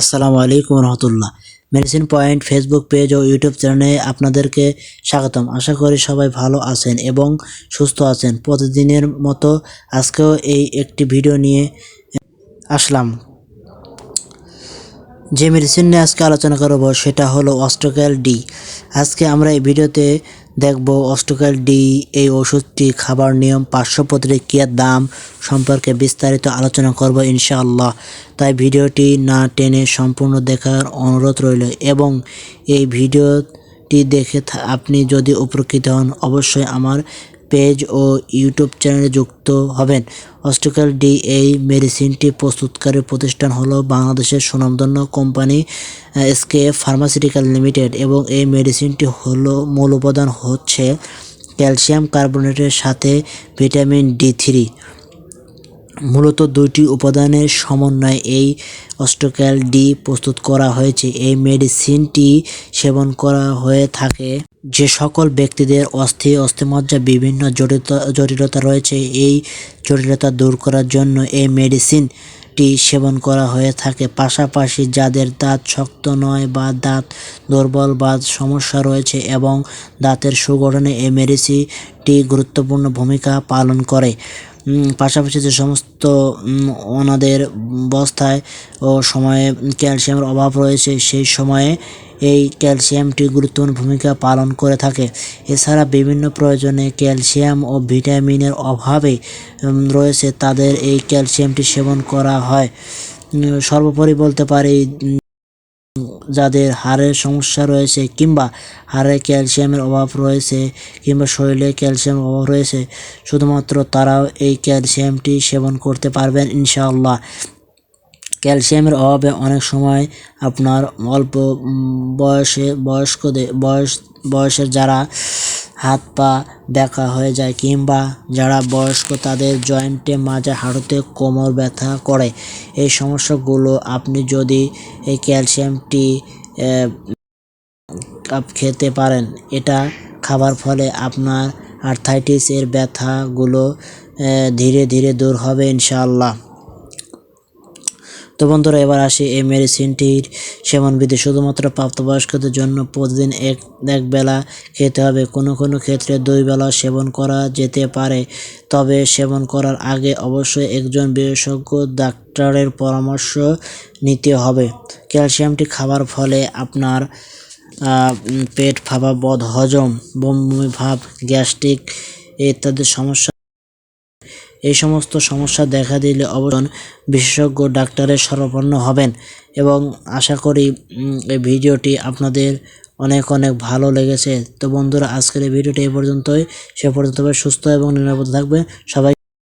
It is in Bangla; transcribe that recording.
আসসালামু আলাইকুম রহমতুল্লাহ। মেডিসিন পয়েন্ট ফেসবুক পেজ ও ইউটিউব চ্যানেলে আপনাদেরকে স্বাগতম। আশা করি সবাই ভালো আছেন এবং সুস্থ আছেন। প্রতিদিনের মতো আজকেও এই একটি ভিডিও নিয়ে আসলাম। যে মেডিসিন নিয়ে আজকে আলোচনা করব সেটা হলো অস্টোক্যাল ডি। আজকে আমরা এই ভিডিওতে দেখব অস্টকাল ডি, এই ওষুধটি খাবার নিয়ম, পার্শ্ব প্রতিক্রিয়ার দাম সম্পর্কে বিস্তারিত আলোচনা করব ইনশাআল্লাহ। তাই ভিডিওটি না টেনে সম্পূর্ণ দেখার অনুরোধ রইল এবং এই ভিডিওটি দেখে আপনি যদি উপকৃত হন, অবশ্যই আমার পেজ ও ইউটিউব চ্যানেলে যুক্ত হবেন। অস্টিক্যাল ডি এই মেডিসিনটি প্রস্তুতকারী প্রতিষ্ঠান হলো বাংলাদেশের সুনামধন্য কোম্পানি এসকে ফার্মাসিউটিক্যাল লিমিটেড এবং এই মেডিসিনটি হলো মূল উপাদান হচ্ছে ক্যালসিয়াম কার্বনেটের সাথে ভিটামিন ডি থ্রি। মূলত দুইটি উপাদানের সমন্বয়ে এই অস্টোক্যাল ডি প্রস্তুত করা হয়েছে। এই মেডিসিনটি সেবন করা হয়ে থাকে যে সকল ব্যক্তিদের অস্থি অস্থিমজ্জা, বিভিন্ন জটিলতা জটিলতা রয়েছে, এই জটিলতা দূর করার জন্য এই মেডিসিনটি সেবন করা হয়ে থাকে। পাশাপাশি যাদের দাঁত শক্ত নয় বা দাঁত দুর্বল বা সমস্যা রয়েছে এবং দাঁতের সুগঠনে এই মেডিসিনটি গুরুত্বপূর্ণ ভূমিকা পালন করে। পাশাপাশি যে সমস্ত ওনাদের বস্তায় ও সময়ে ক্যালসিয়ামের অভাব রয়েছে, সেই সময়ে এই ক্যালসিয়ামটি গুরুত্বপূর্ণ ভূমিকা পালন করে থাকে। এছাড়া বিভিন্ন প্রয়োজনে ক্যালসিয়াম ও ভিটামিনের অভাবে রয়েছে তাদের এই ক্যালসিয়ামটি সেবন করা হয়। সর্বোপরি বলতে পারি যাদের হাড়ের সমস্যা রয়েছে কিংবা হাড়ে ক্যালসিয়ামের অভাব রয়েছে কিংবা শরীরে ক্যালসিয়ামের অভাব রয়েছে, শুধুমাত্র তারাও এই ক্যালসিয়ামটি সেবন করতে পারবেন ইনশাআল্লাহ। ক্যালসিয়ামের অভাবে অনেক সময় আপনার অল্প বয়সে, বয়স্কদের, বয়স, বয়সের যারা হাত পা ব্যাকা হয়ে যায় কিংবা যারা বয়স্ক তাদের জয়েন্টে মাঝে হাঁটুতে কোমর ব্যথা করে। এই সমস্যাগুলো আপনি যদি এই ক্যালসিয়ামটি খেতে পারেন, এটা খাবার ফলে আপনার আর্থাইটিস এর ব্যথাগুলো ধীরে ধীরে দূর হবে ইনশাআল্লাহ। তো বন্ধুরা, এবার আসি এই মেডিসিনটির সেবনবিধি শুধুমাত্র প্রাপ্তবয়স্কদের জন্য প্রতিদিন এক এক বেলা খেতে হবে। কোনো কোনো ক্ষেত্রে দুই বেলা সেবন করা যেতে পারে। তবে সেবন করার আগে অবশ্যই একজন বিশেষজ্ঞ ডাক্তারের পরামর্শ নিতে হবে। ক্যালসিয়ামটি খাবার ফলে আপনার পেট ফাঁপা বদ হজম, বমি ভাব, গ্যাস্ট্রিক ইত্যাদি সমস্যা এই সমস্ত সমস্যা দেখা দিলে অবশ্যই বিশেষজ্ঞ ডাক্তারের শরণাপন্ন হবেন এবং আশা করি এই ভিডিওটি আপনাদের অনেক অনেক ভালো লেগেছে। তো বন্ধুরা, আজকের এই ভিডিওটি এই পর্যন্তই। সে পর্যন্ত সুস্থ এবং নিরাপদ থাকবে সবাই